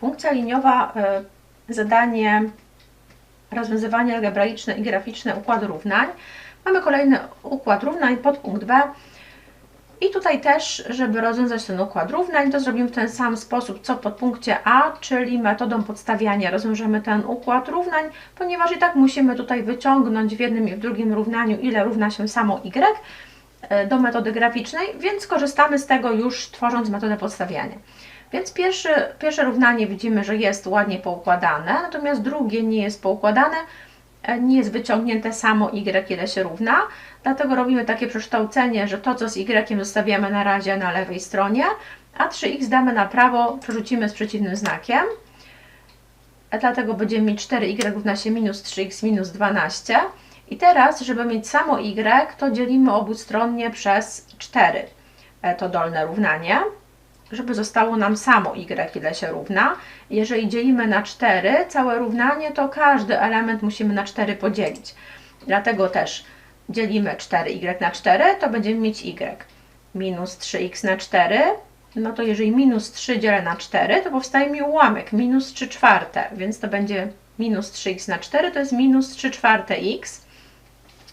Funkcja liniowa, y, zadanie rozwiązywanie algebraiczne i graficzne układu równań. Mamy kolejny układ równań, podpunkt B. I tutaj też, żeby rozwiązać ten układ równań, to zrobimy w ten sam sposób, co w podpunkcie A, czyli metodą podstawiania rozwiążemy ten układ równań, ponieważ i tak musimy tutaj wyciągnąć w jednym i w drugim równaniu, ile równa się samo y e, do metody graficznej, więc korzystamy z tego już tworząc metodę podstawiania. Więc pierwszy, pierwsze równanie widzimy, że jest ładnie poukładane, natomiast drugie nie jest poukładane, e, nie jest wyciągnięte samo y, ile się równa. Dlatego robimy takie przekształcenie, że to co z y zostawiamy na razie na lewej stronie, a 3x damy na prawo, przerzucimy z przeciwnym znakiem. E, dlatego będziemy mieć 4y równa się minus 3x minus 12. I teraz, żeby mieć samo y, to dzielimy obustronnie przez 4 e, to dolne równanie żeby zostało nam samo y, ile się równa. Jeżeli dzielimy na 4 całe równanie, to każdy element musimy na 4 podzielić. Dlatego też dzielimy 4y na 4, to będziemy mieć y. Minus 3x na 4, no to jeżeli minus 3 dzielę na 4, to powstaje mi ułamek, minus 3 czwarte, więc to będzie minus 3x na 4, to jest minus 3 czwarte x.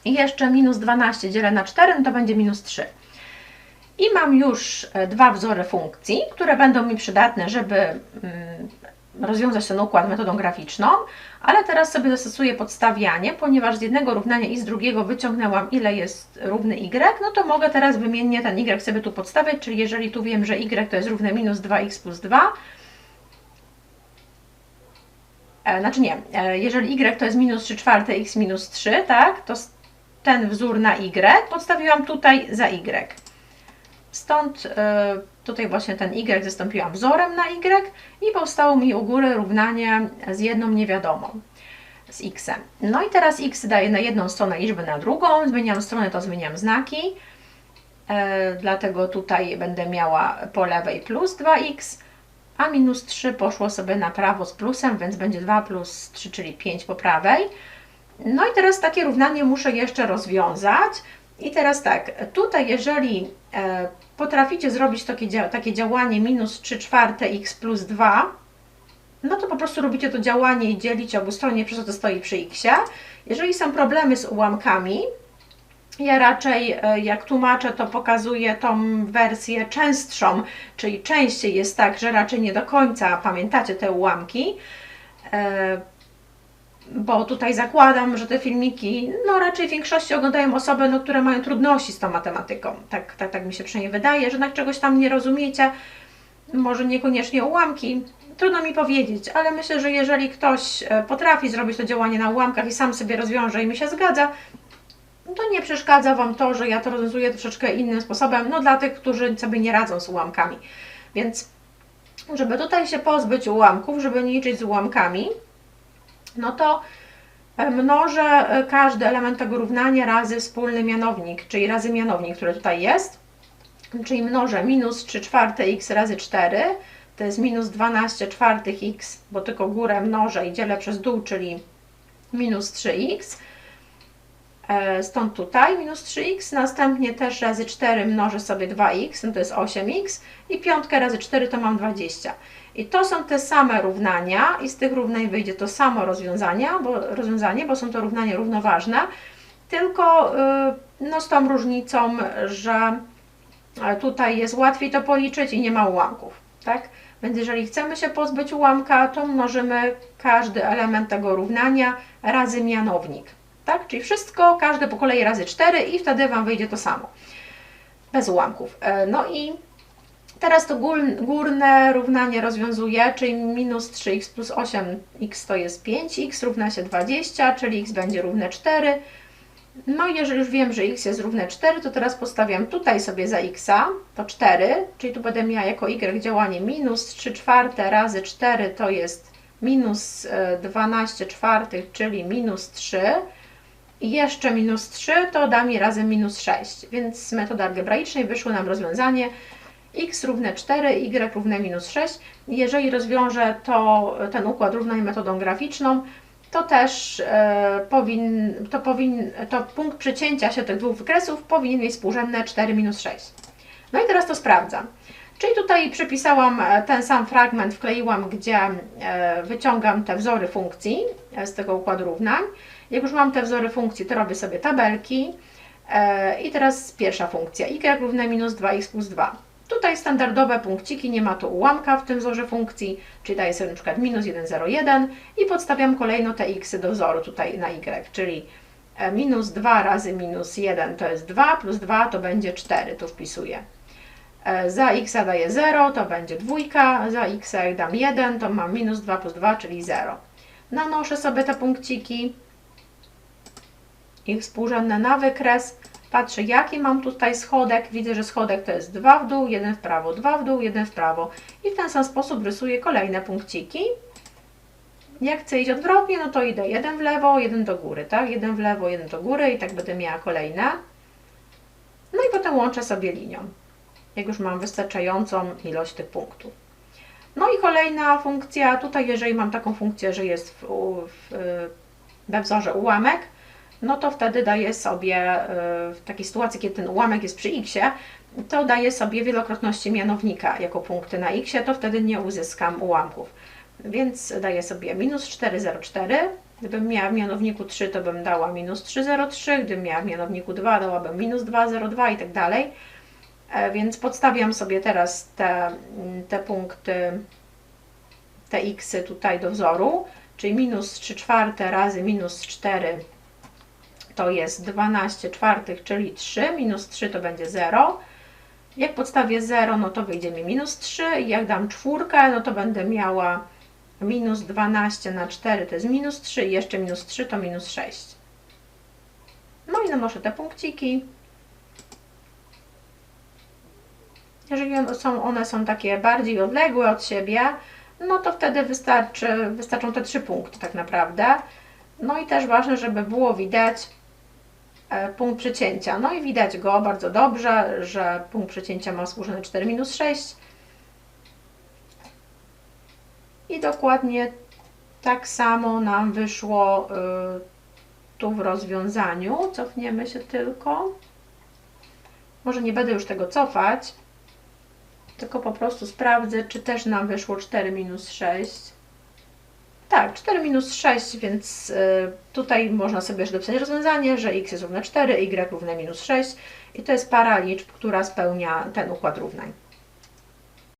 I jeszcze minus 12 dzielę na 4, no to będzie minus 3. I mam już e, dwa wzory funkcji, które będą mi przydatne, żeby mm, rozwiązać ten układ metodą graficzną, ale teraz sobie zastosuję podstawianie, ponieważ z jednego równania i z drugiego wyciągnęłam ile jest równy y, no to mogę teraz wymiennie ten y sobie tu podstawiać, czyli jeżeli tu wiem, że y to jest równe minus 2x plus 2, e, znaczy nie, e, jeżeli y to jest minus 3 czwarte x minus 3, tak, to ten wzór na y podstawiłam tutaj za y. Stąd e, tutaj właśnie ten y zastąpiłam wzorem na y i powstało mi u góry równanie z jedną niewiadomą, z x. No i teraz x daje na jedną stronę liczbę na drugą, zmieniam stronę, to zmieniam znaki, e, dlatego tutaj będę miała po lewej plus 2x, a minus 3 poszło sobie na prawo z plusem, więc będzie 2 plus 3, czyli 5 po prawej. No i teraz takie równanie muszę jeszcze rozwiązać. I teraz tak, tutaj jeżeli e, potraficie zrobić takie, takie działanie minus 3 czwarte x plus 2, no to po prostu robicie to działanie i dzielicie obustronnie przez to, co stoi przy x. Jeżeli są problemy z ułamkami, ja raczej e, jak tłumaczę, to pokazuję tą wersję częstszą, czyli częściej jest tak, że raczej nie do końca pamiętacie te ułamki. Bo tutaj zakładam, że te filmiki, no raczej w większości oglądają osoby, no, które mają trudności z tą matematyką. Tak, tak, tak mi się przynajmniej wydaje, że jednak czegoś tam nie rozumiecie, może niekoniecznie ułamki, trudno mi powiedzieć, ale myślę, że jeżeli ktoś e, potrafi zrobić to działanie na ułamkach i sam sobie rozwiąże i mi się zgadza, to nie przeszkadza Wam to, że ja to rozwiązuję troszeczkę innym sposobem, no dla tych, którzy sobie nie radzą z ułamkami. Więc żeby tutaj się pozbyć ułamków, żeby nie liczyć z ułamkami, no to e, mnożę e, każdy element tego równania razy wspólny mianownik, czyli razy mianownik, który tutaj jest, czyli mnożę minus 3 czwarte x razy 4, to jest minus 12 czwartych x, bo tylko górę mnożę i dzielę przez dół, czyli minus 3x, e, stąd tutaj minus 3x, następnie też razy 4 mnożę sobie 2x, no to jest 8x i piątkę razy 4 to mam 20. I to są te same równania i z tych równań wyjdzie to samo rozwiązania, bo, rozwiązanie, bo są to równania równoważne, tylko y, no, z tą różnicą, że tutaj jest łatwiej to policzyć i nie ma ułamków. Tak? Więc jeżeli chcemy się pozbyć ułamka, to mnożymy każdy element tego równania razy mianownik. Tak? Czyli wszystko, każde po kolei razy 4 i wtedy Wam wyjdzie to samo. Bez ułamków. E, no i Teraz to górne równanie rozwiązuję, czyli minus 3x plus 8x to jest 5x, równa się 20, czyli x będzie równe 4. No i jeżeli już wiem, że x jest równe 4, to teraz postawiam tutaj sobie za x, to 4, czyli tu będę miała jako y działanie minus 3 czwarte razy 4 to jest minus 12 e, czwartych, czyli minus 3. I jeszcze minus 3 to da mi razem minus 6, więc z metody algebraicznej wyszło nam rozwiązanie x równe 4, y równe minus 6. Jeżeli rozwiążę to, ten układ równań metodą graficzną, to też e, powin, to, powin, to punkt przecięcia się tych dwóch wykresów powinien mieć współrzędne 4 minus 6. No i teraz to sprawdzam. Czyli tutaj przypisałam e, ten sam fragment, wkleiłam, gdzie e, wyciągam te wzory funkcji e, z tego układu równań. Jak już mam te wzory funkcji, to robię sobie tabelki. I teraz pierwsza funkcja, y równe minus 2x plus 2. Tutaj standardowe punkciki, nie ma tu ułamka w tym wzorze funkcji, czyli daję sobie przykład minus 1, 0, 1 i podstawiam kolejno te x do wzoru tutaj na y, czyli minus 2 razy minus 1 to jest 2, plus 2 to będzie 4, tu wpisuję. E, Za x daję 0, to będzie dwójka, za x jak dam 1, to mam minus 2 plus 2, czyli 0. Nanoszę sobie te punkciki, ich współrzędne na wykres. Patrzę, jaki mam tutaj schodek. Widzę, że schodek to jest 2 w dół, 1 w prawo, 2 w dół, 1 w prawo. I w ten sam sposób rysuję kolejne punkciki. Jak chcę iść odwrotnie, no to idę jeden w lewo, jeden do góry, tak? Jeden w lewo, jeden do góry i tak będę miała kolejne. No i potem łączę sobie linią, jak już mam wystarczającą ilość tych punktów. No i kolejna funkcja, tutaj jeżeli mam taką funkcję, że jest w, w, we wzorze ułamek, no to wtedy daję sobie y, w takiej sytuacji, kiedy ten ułamek jest przy x, to daję sobie wielokrotności mianownika jako punkty na x, to wtedy nie uzyskam ułamków. Więc daję sobie minus 4,04. Gdybym miała w mianowniku 3, to bym dała minus 3,03. Gdybym miała w mianowniku 2, dałabym minus 2,02 i tak dalej. E, Więc podstawiam sobie teraz te, te punkty, te x tutaj do wzoru, czyli minus 3 czwarte razy minus 4 to jest 12 czwartych, czyli 3, minus 3 to będzie 0. Jak podstawię 0, no to wyjdzie mi minus 3 i jak dam czwórkę, no to będę miała minus 12 na 4 to jest minus 3 i jeszcze minus 3 to minus 6. No i nanoszę te punkciki. Jeżeli są, one są takie bardziej odległe od siebie, no to wtedy wystarczy, wystarczą te trzy punkty tak naprawdę. No i też ważne, żeby było widać e, punkt przecięcia. No i widać go bardzo dobrze, że punkt przecięcia ma służone 4 minus 6. I dokładnie tak samo nam wyszło y, tu w rozwiązaniu. Cofniemy się tylko. Może nie będę już tego cofać, tylko po prostu sprawdzę, czy też nam wyszło 4 minus 6. Tak, 4 minus 6, więc y, tutaj można sobie dopisać rozwiązanie, że x jest równe 4, y równe minus 6 i to jest para liczb, która spełnia ten układ równań.